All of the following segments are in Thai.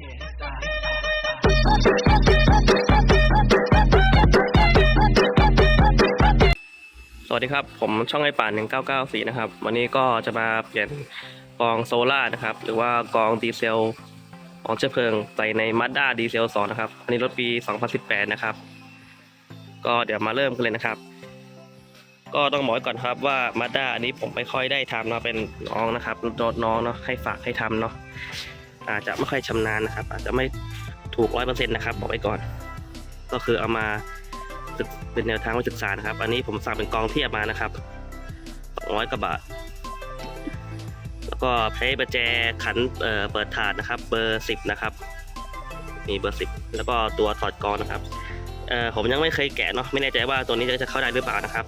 สวัสดีครับ ผมช่องไอป่าน1994 นะครับ วันนี้ก็จะมาเปลี่ยนกองโซล่านะครับ หรือว่ากองดีเซลของเชื้อเพลิงใส่ใน Mazda ดีเซล2นะครับ อันนี้รถปี 2018 นะครับ ก็เดี๋ยวมาเริ่มกันเลยนะครับ ก็ต้องบอกไว้ก่อนครับว่า Mazda อันนี้ผมไม่ค่อยได้ทำเนาะเป็นน้องนะครับน้องเนาะให้ฝากให้ทำเนาะ อาจจะไม่ค่อยชำนาญนะครับ อาจจะไม่ถูกร้อยเปอร์เซ็นต์นะครับ บอกไว้ก่อน ก็คือเอามาเป็นแนวทางไว้ศึกษานะครับ อันนี้ผมสั่งเป็นกองเทียบมานะครับ200กว่าบาท แล้วก็ใช้ประแจขันเอ่อเปิดถาดนะครับ เบอร์10นะครับมีเบอร์10แล้วก็ตัวถอดกองนะครับเอ่อผมยังไม่เคยแกะเนาะไม่แน่ใจว่าตัวนี้จะเข้าได้หรือเปล่านะครับ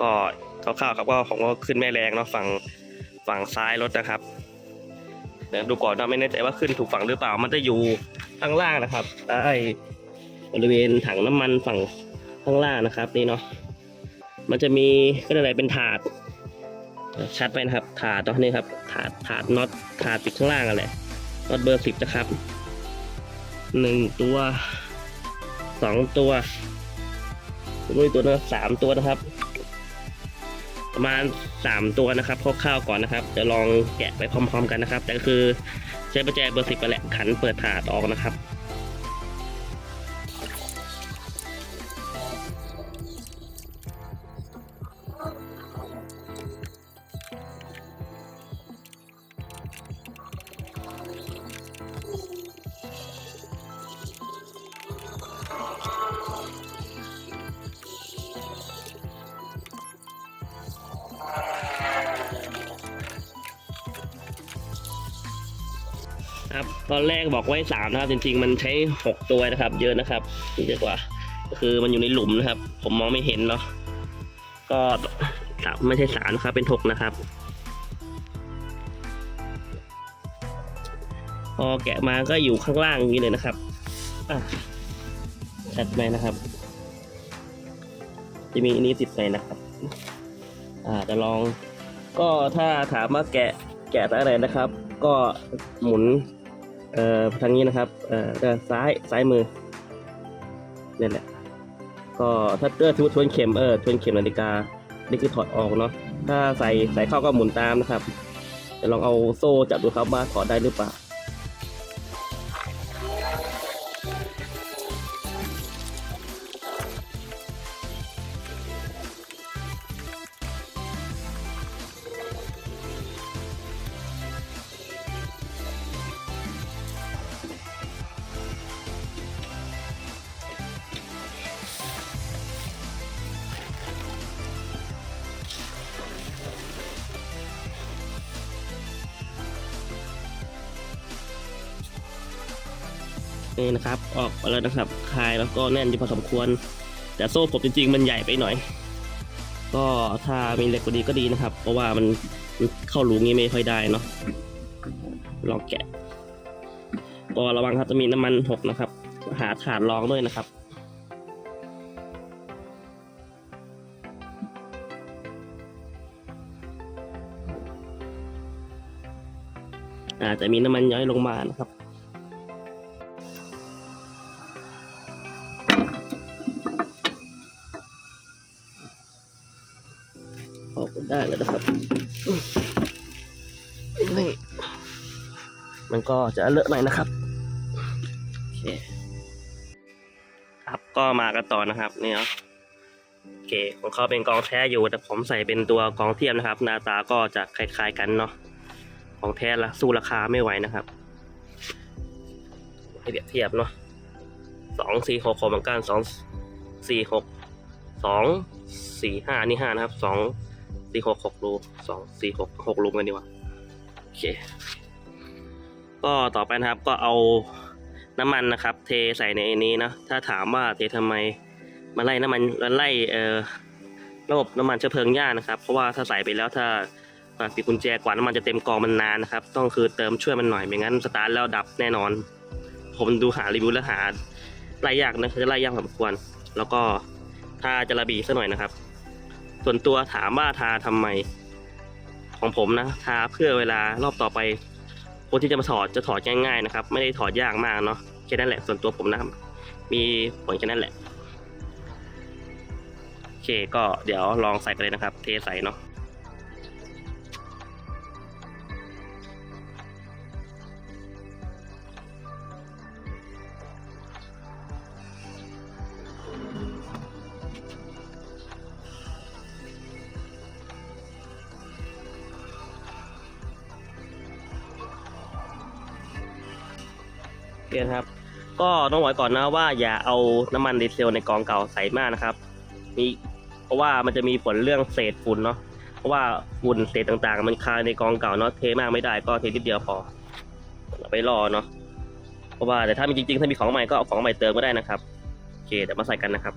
ก็คร่าวๆครับก็ผมก็ขึ้นแม่แรงเนาะฝั่งฝั่งซ้ายรถนะครับ เดี๋ยวดูก่อนนะไม่แน่ใจว่าขึ้นถูกฝั่งหรือเปล่า มันจะอยู่ข้างล่างนะครับใต้บริเวณถังน้ำมันฝั่งข้างล่างนะครับ นี่เนาะมันจะมีก็อะไรเป็นถาด ชัดไปนะครับ ถาดเนาะนี่ครับ ถาดถาดน็อตถาดติดข้างล่างอะไรน็อตเบอร์สิบนะครับหนึ่งตัวสองตัวตัวนี้ตัวนะสามตัวนะครับ ประมาณสามตัวนะครับคร่าวๆก่อนนะครับ จะลองแกะไปพร้อม ๆ กันนะครับ แต่ก็คือใช้ประแจเบอร์สิบไปแหละขันเปิดถาดออกนะครับ ตอนแรกบอกไว้สามนะครับ จริง ๆ มันใช้หกตัวนะครับ เยอะนะครับเยอะกว่าก็คือมันอยู่ในหลุมนะครับ ผมมองไม่เห็นเนาะก็สามไม่ใช่สามนะครับ เป็นหกนะครับพอแกะมาก็อยู่ข้างล่างนี้เลยนะครับอะชัดไหมนะครับ จะมีอันนี้ติดไปนะครับ อ่าจะลอง ก็ถ้าถามว่าแกะแกะอะไรนะครับ ก็หมุน เอ่อทางนี้นะครับเอ่อด้านซ้ายซ้ายมือนี่แหละก็ถ้าเกิดทวนเข็มเออทวนเข็มนาฬิกานี่คือถอดออกเนาะถ้าใส่ใส่เข้าก็หมุนตามนะครับจะลองเอาโซ่จับดูครับว่าถอดได้หรือเปล่า นี่นะครับ ออกมาแล้วนะครับคลายแล้วก็แน่นอยู่พอสมควร แต่โซ่ผมจริงๆ มันใหญ่ไปหน่อย ก็ถ้ามีเหล็กกว่านี้ก็ดีนะครับ เพราะว่ามันมันเข้ารูงี้ไม่ค่อยได้เนาะลองแกะก็ระวังครับจะมีน้ำมันหกนะครับ หาถาดรองด้วยนะครับอาจจะมีน้ำมันย้อยลงมานะครับ ก็จะเลอะหน่อยนะครับโอเคครับก็มากันต่อนะครับเนี่ยโอเคของเขาเป็นกองแท้อยู่ แต่ผมใส่เป็นตัวกองเทียมนะครับ หน้าตาก็จะคล้ายๆกันเนาะของแท้ละสู้ราคาไม่ไหวนะครับให้เปรียบเทียบเนาะสองสี่หกเหมือนกันสองสี่หกสองสี่ห้านี่ห้านะครับสองสี่หกหกรูสองสี่หกหกรูกันดีกว่าโอเค ก็ต่อไปนะครับก็เอาน้ำมันนะครับ เทใส่ในนี้นะถ้าถามว่าเททำไมมาไล่น้ำมันมาไล่เอ่อระบบน้ำมันเชื้อเพลิงยากนะครับเพราะว่าถ้าใส่ไปแล้วถ้าปิดกุญแจกว่าน้ำมันจะเต็มกองมันนานนะครับ ต้องคือเติมช่วยมันหน่อยไม่งั้นสตาร์ทแล้วดับแน่นอน ผมดูหารีวิวแล้วหาไล่ยากนะจะไล่ยากพอสมควร แล้วก็ถ้าจะระบีสักหน่อยนะครับ ส่วนตัวถามว่าทาทำไมของผมนะทาเพื่อเวลารอบต่อไป คนที่จะมาถอดจะถอดง่ายๆนะครับ ไม่ได้ถอดยากมากเนาะแค่นั้นแหละส่วนตัวผมนะครับ มีผลแค่นั้นแหละโอเคก็เดี๋ยวลองใส่กันเลยนะครับ เทใส่เนาะ เรียนครับ ก็ต้องบอกก่อนนะว่าอย่าเอาน้ำมันดีเซลในกองเก่าใส่มากนะครับ มีเพราะว่ามันจะมีผลเรื่องเศษฝุ่นเนาะเพราะว่าฝุ่นเศษต่างๆ มันคาในกองเก่าเนาะเทมากไม่ได้ก็เทนิดเดียวพอไปรอเนาะเพราะว่าแต่ถ้ามีจริงๆ ถ้ามีของใหม่ก็เอาของใหม่เติมก็ได้นะครับโอเคเดี๋ยวมาใส่กันนะครับ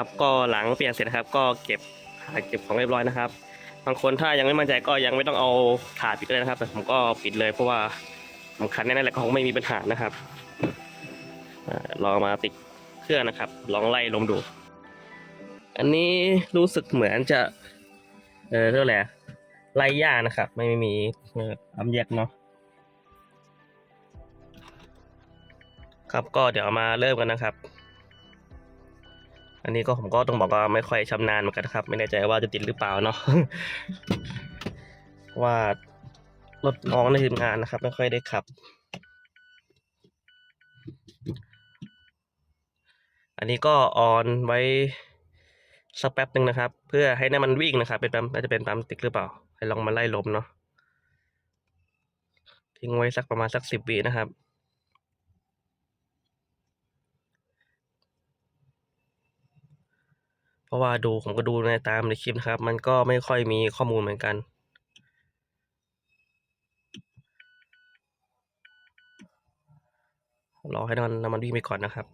ครับ ก็หลังเปลี่ยนเสร็จนะครับ ก็เก็บเก็บของเรียบร้อยนะครับ บางคนถ้ายังไม่มั่นใจก็ยังไม่ต้องเอาถาดปิดก็ได้นะครับ แต่ผมก็ปิดเลยเพราะว่าสำคัญแน่ๆแหละก็คงไม่มีปัญหานะครับอ่าลองมาติดเครื่องนะครับ ลองไล่ลมดู อันนี้รู้สึกเหมือนจะ เออเท่าไหร่อะไรไล่ยานะครับ ไม่ไม่มีอ่ออัมแยกเนาะครับก็เดี๋ยวมาเริ่มกันนะครับ นนี้ก็ผมก็ต้องบอกว่าไม่ค่อยชำนาญเหมือนกันครับ ไม่แน่ใจว่าจะติดหรือเปล่าเนาะเพราะว่ารถน้องในทีมงานนะครับ ไม่ค่อยได้ขับ อันนี้ก็ออนไว้สักแป๊บหนึ่งนะครับ เพื่อให้น้ำมันวิ่งนะครับ เป็นปั๊มน่าจะเป็นปั๊มติ๊กหรือเปล่าให้ลองมาไล่ลมเนาะทิ้งไว้สักประมาณสักสิบวินะครับ เพราะว่าดูผมก็ดูในตามในคลิปนะครับ มันก็ไม่ค่อยมีข้อมูลเหมือนกัน รอให้น้ำมันน้ำมันวิ่งไปก่อนนะครับ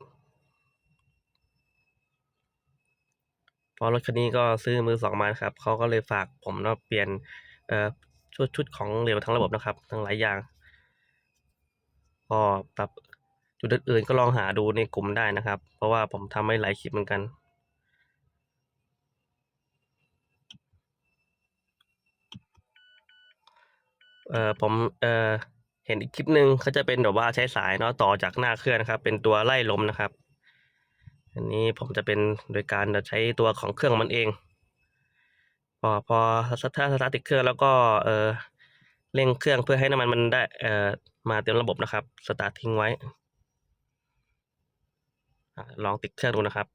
พราะรถคันนี้ก็ซื้อมือสองมาครับเขาก็เลยฝากผมเนาะเปลี่ยนเอ่อชุดชุดของเหลวทั้งระบบนะครับ ทั้งหลายอย่างก็ปรับจุดอื่นๆก็ลองหาดูในกลุ่มได้นะครับ เพราะว่าผมทำไว้หลายคลิปเหมือนกัน เอ่อผมเอ่อเห็นอีกคลิปหนึ่งเขาจะเป็นแบบว่าใช้สายเนาะต่อจากหน้าเครื่องนะครับ เป็นตัวไล่ลมนะครับ อันนี้ผมจะเป็นโดยการใช้ตัวของเครื่องมันเอง พอพอถ้าสตาร์ทติดเครื่องแล้วก็เออเร่งเครื่องเพื่อให้น้ำมันมันได้เอ่อมาเต็มระบบนะครับ สตาร์ททิ้งไว้ลองติดเครื่องดูนะครับ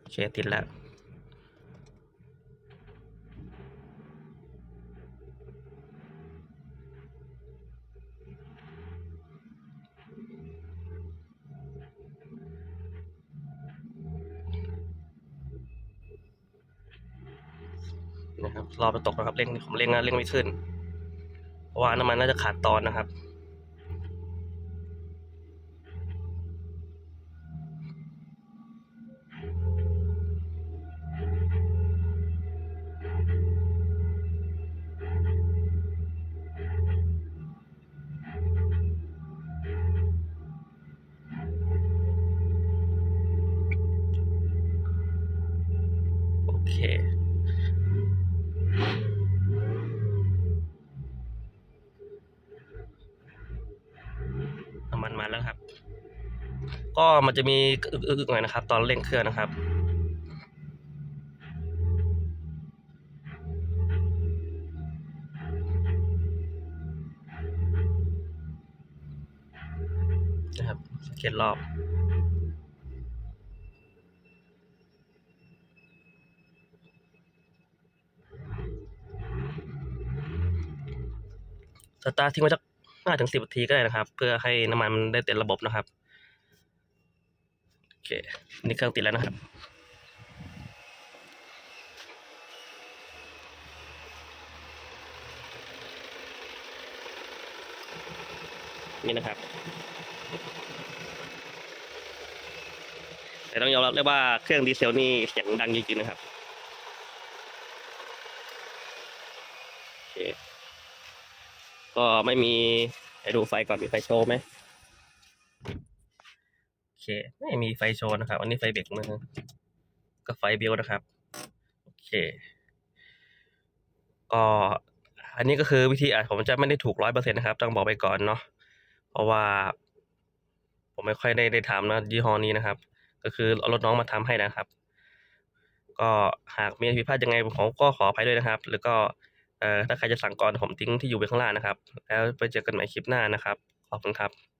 โอเคติดแล้ว นะครับรอไปตกนะครับเร่งผมเร่งนะเร่งไม่ขึ้น เพราะว่าน้ำมันน่าจะขาดตอนนะครับโอเค น้ำมันมาแล้วครับ ก็มันจะมีอึกๆหน่อยนะครับ ตอนเร่งเครื่องนะครับนะครับสังเกตรอบสตาร์ททิ้งไว้สักห้าถึงสิบนาทีก็ได้นะครับ เพื่อให้น้ำมันมันได้เต็มระบบนะครับ เคนี่เครื่องติดแล้วนะครับนี่นะครับ แต่ต้องยอมรับเลยว่าเครื่องดีเซลนี่เสียงดังจริงๆนะครับก็ไม่มีไปดูไฟก่อนมีไฟโชว์ไหม เคไม่มีไฟโชว์นะครับ อันนี้ไฟเบรกมือก็ไฟเบลนะครับ โอเค ก็อันนี้ก็คือวิธีอัดผมจะไม่ได้ถูกร้อยเปอร์เซ็นต์นะครับ ต้องบอกไปก่อนเนาะเพราะว่า ผมไม่ค่อยได้ได้ทำนะยี่ห้อนี้นะครับ ก็คือเอารถน้องมาทำให้นะครับ ก็หากมีผิดพลาดยังไงผมก็ขออภัยด้วยนะครับ แล้วก็เอ่อถ้าใครจะสั่งก่อนผมทิ้งที่อยู่ไว้ข้างล่างนะครับ แล้วไปเจอกันใหม่คลิปหน้านะครับ ขอบคุณครับ